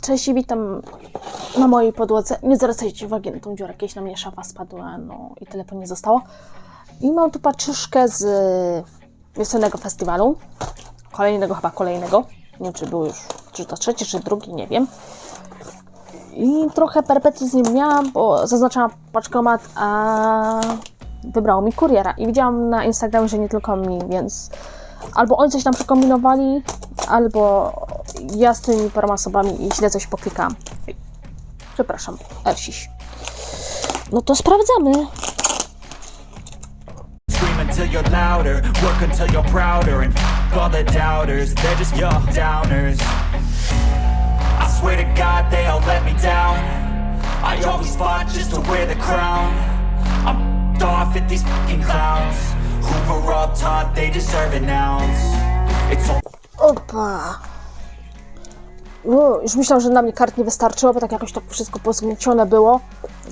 Cześć witam na mojej podłodze. Nie zwracajcie uwagi na tą dziurę, jakieś na mnie szafa spadła, no i telefon nie zostało. I mam tu patrzyszkę z wiosennego festiwalu. Kolejnego, chyba kolejnego. Nie wiem, czy był już, czy to trzeci, czy drugi, nie wiem. I trochę perpetii z nim miałam, bo zaznaczałam paczkomat, a wybrało mi kuriera. I widziałam na Instagramie, że nie tylko mi, więc albo oni coś tam przekombinowali, albo ja z tymi paroma osobami i źle coś poklikałam. Przepraszam, Elsiś. No to sprawdzamy. Until you're louder, work until you're prouder, and f- all the doubters, they're just your downers. I swear to God, they all let me down. I always fought just to wear the crown. I'm f***ed off at these fucking clowns who were all taught they deserve an ounce. It's all Opa. O, już myślałam, że na mnie kart nie wystarczyło, bo tak jakoś tak wszystko pozgniecione było.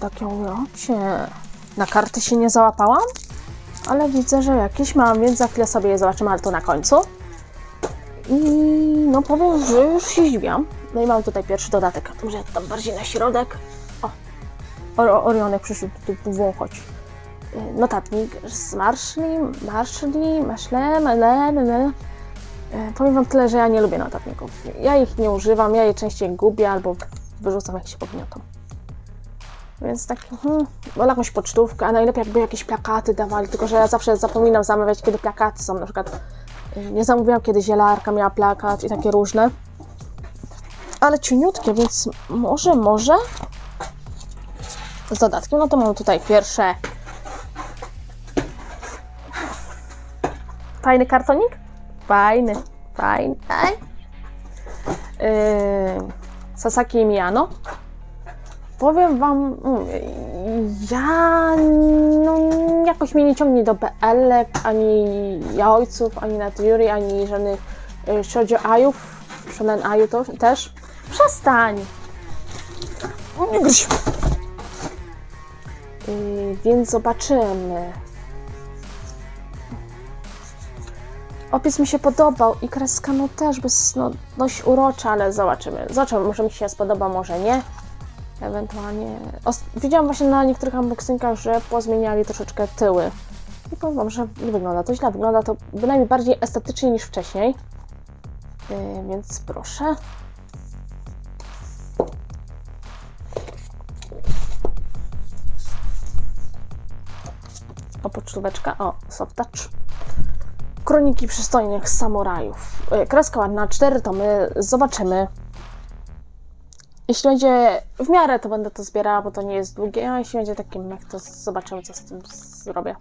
Tak ją, cię. Na karty się nie załapałam, ale widzę, że jakieś mam, więc za chwilę sobie je zobaczymy, ale to na końcu. I no powiem, że już się zdziwiam. No i mam tutaj pierwszy dodatek. Może ja tam bardziej na środek. O, Or- Orionek przyszedł tu powąchać. Y, Notatnik z Marszli, Marszli, Maszle, Mele, Mele. E, Powiem Wam tyle, że ja nie lubię notatników. Ja ich nie używam, ja je częściej gubię albo wyrzucam jak się. Więc tak, hmm, wolę jakąś pocztówkę, a najlepiej jakby jakieś plakaty dawali, tylko że ja zawsze zapominam zamawiać, kiedy plakaty są. Na przykład y, nie zamówiłam, kiedy zielarka miała plakat i takie różne. Ale ciuniutkie, więc może, może z dodatkiem. No to mam tutaj pierwsze. Fajny kartonik? Fajny, fajny. Yy, Sasaki Miyano. Powiem Wam, mm, ja no, jakoś mnie nie ciągnie do BL, ani Jaojców, ani Naturi, ani żadnych y, Shoujo Ajów, Shonen Aju to też. Przestań! Nie gryź. Yy, więc zobaczymy. Opis mi się podobał i kreska no też bez, no, dość urocza, ale zobaczymy. Zobaczymy, może mi się spodoba, może nie. Ewentualnie. Os- widziałam właśnie na niektórych unboxingach, że pozmieniali troszeczkę tyły. I powiem wam, że nie wygląda to źle. Wygląda to bynajmniej bardziej estetycznie niż wcześniej. Yy, więc proszę. O, pocztóweczka. O, soft touch. Kroniki przystojnych samurajów. E, Kreska ładna, cztery tomy, zobaczymy. Jeśli będzie w miarę, to będę to zbierała, bo to nie jest długie, a jeśli będzie taki mech, to zobaczymy, co z tym zrobię.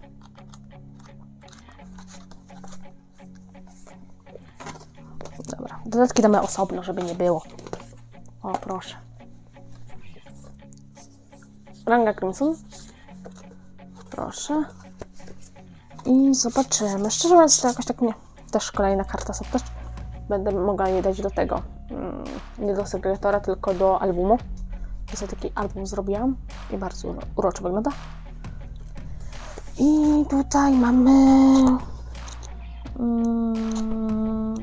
Dobra, dodatki damy osobno, żeby nie było. O, proszę. Ranga Crimson. Proszę. I zobaczymy. Szczerze mówiąc, to jakoś tak nie. Też kolejna karta sobie też. Będę mogła je dać do tego. mm, Nie do segregatora, tylko do albumu. Ja sobie taki album zrobiłam i bardzo uro- uroczo wygląda. I tutaj mamy. mm,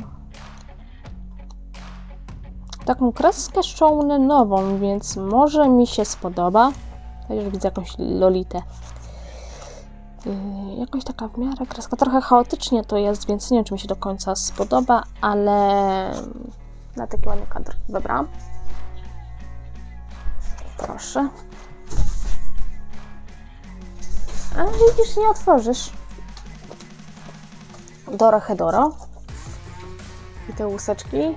taką kreskę nową, więc może mi się spodoba. Też widzę jakąś lolitę. Yy, jakoś taka w miarę kreska. Trochę chaotycznie to jest, więc nie wiem, czy mi się do końca spodoba, ale na taki ładny kadr wybrałam. Proszę. A widzisz, nie otworzysz. Doro Hedoro. I te łuseczki.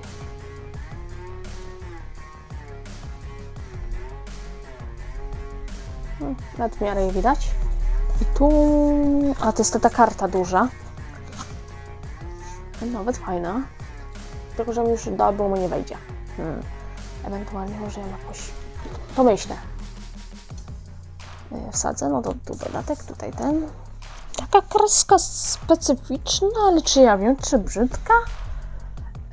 Hmm, w miarę je widać. I tu. A to jest ta, ta karta duża. Nawet fajna. Tylko, że mi już do albumu nie wejdzie. Hmm. Ewentualnie może ją jakoś pomyślę. Yy, Wsadzę, no to tu dodatek, tutaj ten. Taka kreska specyficzna, ale czy ja wiem, czy brzydka?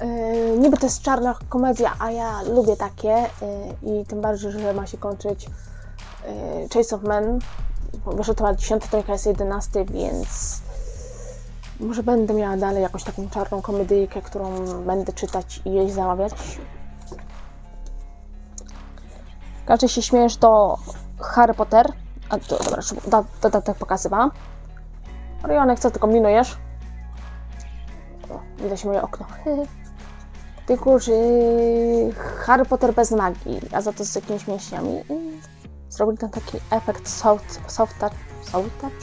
Yy, niby to jest czarna komedia, a ja lubię takie yy, i tym bardziej, że ma się kończyć yy, Chase of Men. Wyszedł chyba 10, to jest 11, więc może będę miała dalej jakąś taką czarną komedyjkę, którą będę czytać i jej zamawiać. Raczej się śmiejesz do Harry Potter. A to, dobra, dodatek pokazywałam. Orionek, co tylko minujesz? O, widać moje okno. Ty kurzy Harry Potter bez magii, a za to z jakimiś mięśniami. Zrobili ten taki efekt soft, soft touch, soft touch?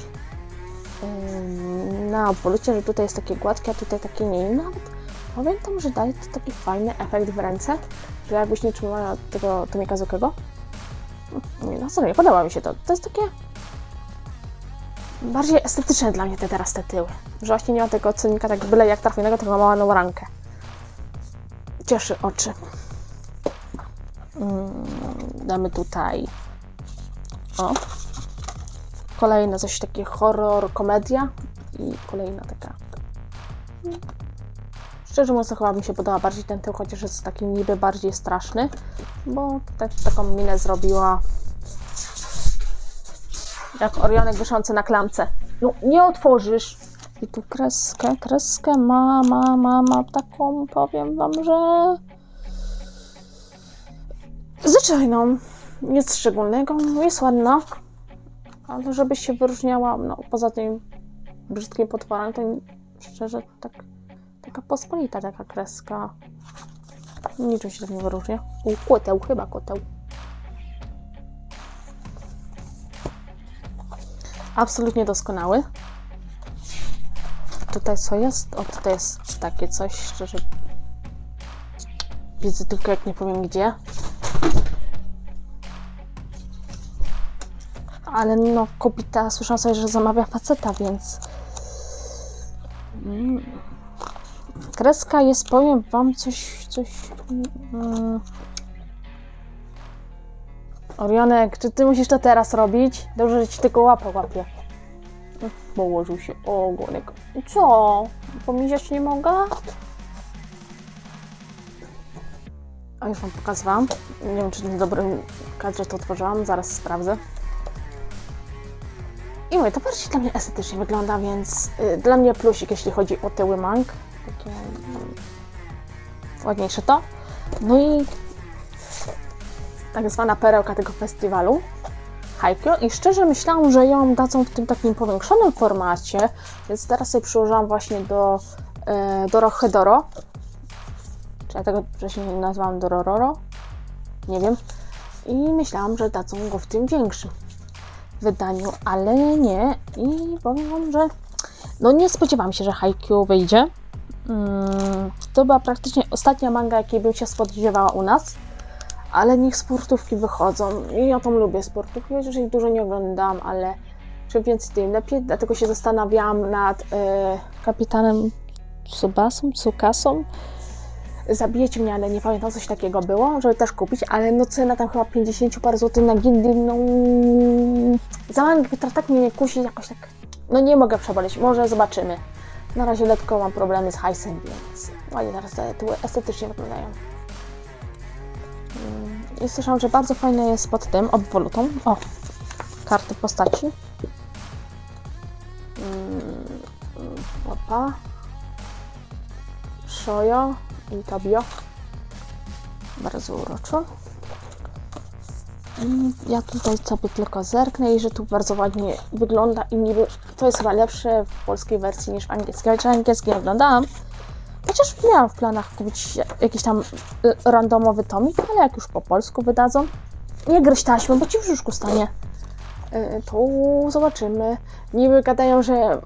Ym, na obwolucie, że tutaj jest takie gładkie, a tutaj takie nie. I Nawet pamiętam, że daje to taki fajny efekt w ręce, że jakbyś nie trzymała tego Tomika Zukiego. Nie, no podoba mi się to. To jest takie bardziej estetyczne dla mnie te teraz te tyły. Że właśnie nie ma tego cennika tak byle jak trafionego, tylko ma małą rankę. Cieszy oczy. Mm, damy tutaj o. Kolejne coś takie horror, komedia i kolejna taka. Szczerze mówiąc, chyba mi się podoba bardziej ten tył, chociaż jest taki niby bardziej straszny, bo tak, taką minę zrobiła jak orionek wiszący na klamce. No, nie otworzysz. I tu kreskę, kreskę ma, ma, ma, ma taką, powiem wam, że zwyczajną. Nic szczególnego, jest ładna, ale żeby się wyróżniała, no poza tym brzydkim potworem, to szczerze tak, taka pospolita taka kreska. Niczym się tak nie wyróżnia. U, koteł, chyba koteł. Absolutnie doskonały. Tutaj co jest? O, tutaj jest takie coś, szczerze. Widzę tylko jak nie powiem gdzie. Ale no, kobieta, słyszałam sobie, że zamawia faceta, więc... Mm. Kreska jest, powiem wam, coś, coś... Mm. Orionek, czy ty musisz to teraz robić? Dobrze, że ci tylko łapę łapie. Położył się ogonek. Co? Pomijać nie mogę? A już wam pokazywałam. Nie wiem, czy w dobrym kadrze to otworzyłam. Zaraz sprawdzę. I mówię, to bardziej dla mnie estetycznie wygląda, więc y, dla mnie plusik, jeśli chodzi o tyły mang. Takie mm, ładniejsze to. No i tak zwana perełka tego festiwalu. Haikyuu i szczerze myślałam, że ją dadzą w tym takim powiększonym formacie, więc teraz sobie przyłożyłam właśnie do e, Dorohedoro. Czy ja tego wcześniej nie nazwałam Dorororo? Nie wiem. I myślałam, że dadzą go w tym większym wydaniu, ale nie. I powiem Wam, że no nie spodziewałam się, że Haikyuu wyjdzie. Mm, to była praktycznie ostatnia manga, jakiej bym się spodziewała u nas ale niech sportówki wychodzą. I ja tam lubię sportówki, chociaż ich dużo nie oglądam, ale czym więcej, tym lepiej. Dlatego się zastanawiałam nad e, kapitanem Tsubasą, Tsukasą. Zabijecie mnie, ale nie pamiętam, coś takiego było, żeby też kupić, ale no cena tam chyba 50 parę złotych na gildy, no za mangę, która tak mnie nie kusi, jakoś tak, no nie mogę przeboleć, może zobaczymy. Na razie lekko mam problemy z hajsem, więc ładnie teraz te tyły estetycznie wyglądają. I słyszałam, że bardzo fajne jest pod tym obwolutą. O, karty postaci. Mm, Opa. Shoyo i Tobio. Bardzo uroczo. Ja tutaj sobie tylko zerknę i że tu bardzo ładnie wygląda i niby to jest chyba lepsze w polskiej wersji niż w angielskiej. Chociaż angielski nie oglądałam. Chociaż miałam w planach kupić jakiś tam y, randomowy tomik, ale jak już po polsku wydadzą, nie gryź taśmy, bo ci w brzuszku stanie. Y, To zobaczymy. Niby gadają, że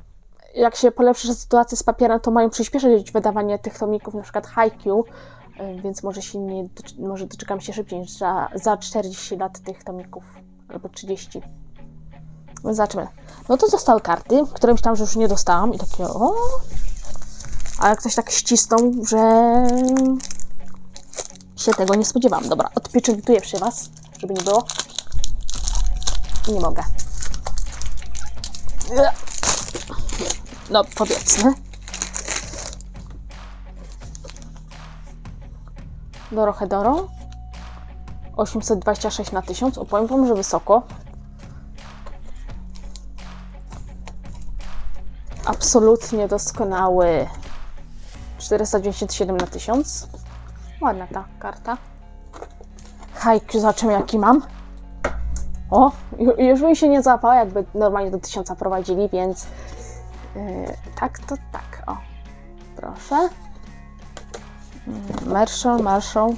jak się polepszy sytuacja z papierem, to mają przyspieszyć wydawanie tych tomików, na przykład Haikyuu, y, więc może się nie, może doczekam się szybciej niż za, za 40 lat tych tomików, albo 30. No Zobaczmy. No to zostały karty, które myślałam, że już nie dostałam i takie o, ale ktoś tak ścisnął, że się tego nie spodziewałam. Dobra, odpieczętuję przy Was, żeby nie było. Nie mogę. No, powiedzmy. Dorohedoro. 826 na 1000. Opowiem Wam, że wysoko. Absolutnie doskonały 497 na 1000. Ładna ta karta. Hajku, zobaczymy jaki mam. O, ju- już bym się nie załapała, jakby normalnie do tysiąca prowadzili, więc tak to tak, o. Proszę. Mm, Marshall, Marshall.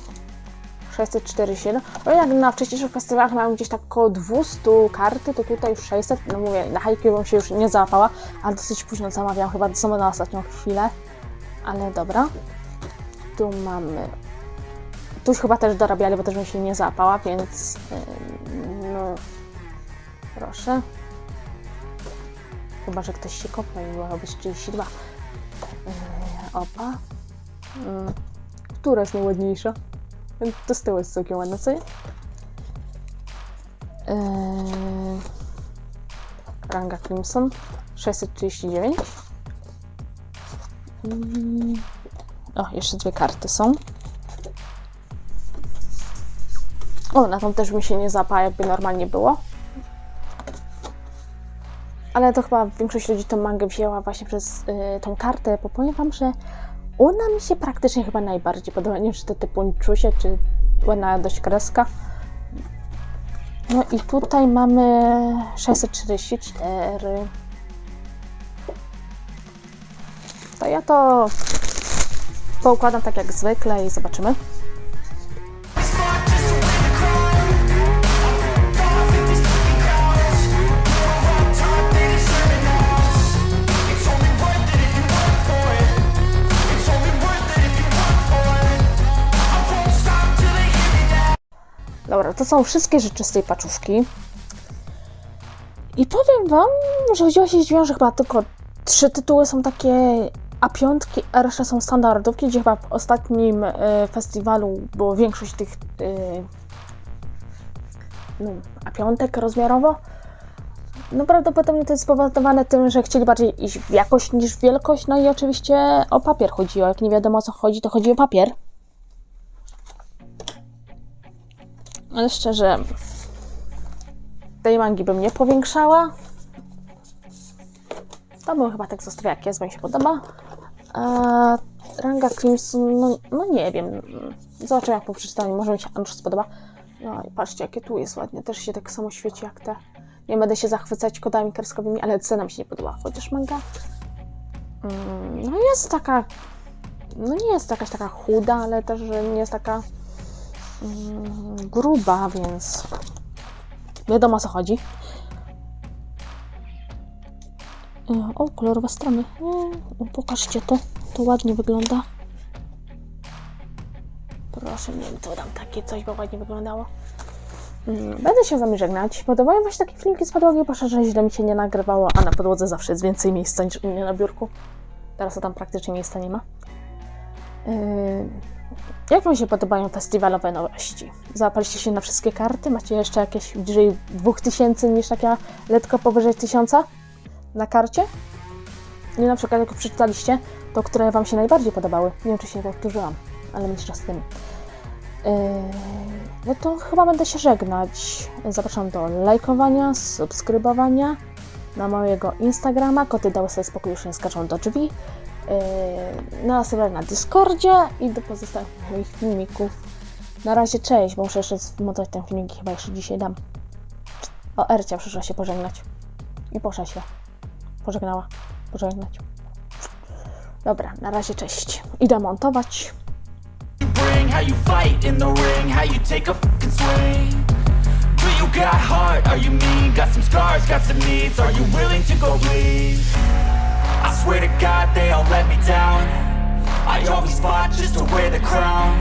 647. O jak na wcześniejszych festiwalach miałem gdzieś tak około 200 karty, to tutaj już 600. No mówię, na hajki bym się już nie załapała, ale dosyć późno zamawiałam, chyba samo na ostatnią chwilę. Ale dobra. Tu mamy tu już chyba też dorabiali, bo też bym się nie załapała, więc yy, no proszę. Chyba, że ktoś się kopnął i była być 32. Yy, opa. Yy, która jest najładniejsza? To z tyłu jest całkiem ładna, co nie? Yy, ranga Crimson 639. Mm. O, jeszcze dwie karty są. O, na tą też mi się nie zapa, jakby normalnie było. Ale to chyba większość ludzi tą mangę wzięła właśnie przez y, tą kartę, bo powiem wam, że ona mi się praktycznie chyba najbardziej podoba. Nie wiem, czy to typu czusie, czy ładna dość kreska. No i tutaj mamy 644. To ja to poukładam tak jak zwykle i zobaczymy. To są wszystkie rzeczy z tej paczuszki. I powiem Wam, że chodziło się zdziwiłam, że chyba tylko trzy tytuły są takie A5, a reszta są standardówki, gdzie chyba w ostatnim y, festiwalu było większość tych y, no, A5 rozmiarowo. No prawdopodobnie to jest spowodowane tym, że chcieli bardziej iść w jakość niż w wielkość, no i oczywiście o papier chodziło. Jak nie wiadomo o co chodzi, to chodzi o papier. Ale szczerze, tej mangi bym nie powiększała. To bym chyba tak zostawiła jak jest, bo mi się podoba. A ranga Crimson, no, no nie wiem. Zobaczymy jak po przeczytaniu, może mi się Andrzej spodoba. No i patrzcie jakie tu jest ładnie, też się tak samo świeci jak te. Nie będę się zachwycać kodami kreskowymi, ale cena mi się nie podoba. Chociaż manga mm, no jest taka, no nie jest jakaś taka chuda, ale też nie jest taka gruba, więc wiadomo o co chodzi. E, O, kolorowe strony. O, pokażcie to. To ładnie wygląda. Proszę, nie wiem, to dam takie coś, bo ładnie wyglądało. Mm, Będę się z wami żegnać. Podobają wam się takie filmiki z podłogi? Proszę, że źle mi się nie nagrywało, a na podłodze zawsze jest więcej miejsca niż u mnie na biurku. Teraz to tam praktycznie miejsca nie ma. Yy, jak Wam się podobają festiwalowe nowości? Załapaliście się na wszystkie karty? Macie jeszcze jakieś bliżej 2000 niż taka letko powyżej 1000 na karcie? I na przykład jak przeczytaliście, to które Wam się najbardziej podobały? Nie wiem, czy się powtórzyłam, ale mniejsza z tym. Yy, no to chyba będę się żegnać. Zapraszam do lajkowania, subskrybowania na mojego Instagrama. Koty dały sobie spokój, już nie skaczą do drzwi. Yy, na serwer na Discordzie i do pozostałych moich filmików. Na razie cześć, muszę jeszcze zmontować ten filmik chyba jeszcze dzisiaj dam. O, Ercia przyszła się pożegnać. I poszła się. Pożegnała. Pożegnać. Dobra, na razie cześć. Idę montować. you got heart? Are you mean? Got some scars, got some needs. Are you willing to go bleed? I swear to God, they all let me down. I always fought just to wear the crown.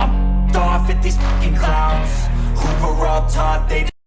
I'm off at these clowns were all taught they